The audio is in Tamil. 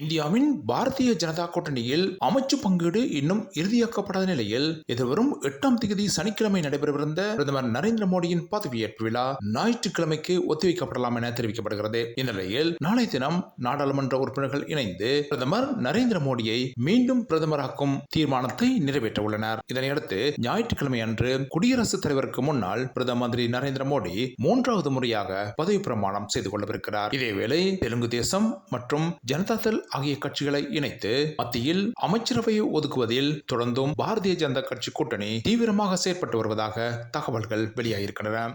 இந்தியாவின் பாரதிய ஜனதா கூட்டணியில் அமைச்சு பங்கீடு இன்னும் இறுதியாக்கப்படாத நிலையில் எதிர்வரும் எட்டாம் தேதி சனிக்கிழமை நடைபெறவிருந்த பிரதமர் நரேந்திர மோடியின் பதவியேற்பு விழா ஞாயிற்றுக்கிழமைக்கு ஒத்திவைக்கப்படலாம் என தெரிவிக்கப்படுகிறது. இந்நிலையில் நாளை தினம் நாடாளுமன்ற உறுப்பினர்கள் இணைந்து பிரதமர் நரேந்திர மோடியை மீண்டும் பிரதமராக்கும் தீர்மானத்தை நிறைவேற்ற உள்ளனர். இதனையடுத்து ஞாயிற்றுக்கிழமை அன்று குடியரசுத் தலைவருக்கு முன்னால் பிரதம மந்திரி நரேந்திர மோடி மூன்றாவது முறையாக பதவி பிரமாணம் செய்து கொள்ளவிருக்கிறார். இதேவேளை தெலுங்கு தேசம் மற்றும் ஜனதாதள் ஆகிய கட்சிகளை இணைத்து மத்தியில் அமைச்சரவையை ஒதுக்குவதில் தொடர்ந்தும் பாரதிய ஜனதா கட்சி கூட்டணி தீவிரமாக செயற்பட்டு வருவதாக தகவல்கள் வெளியாகியிருக்கின்றன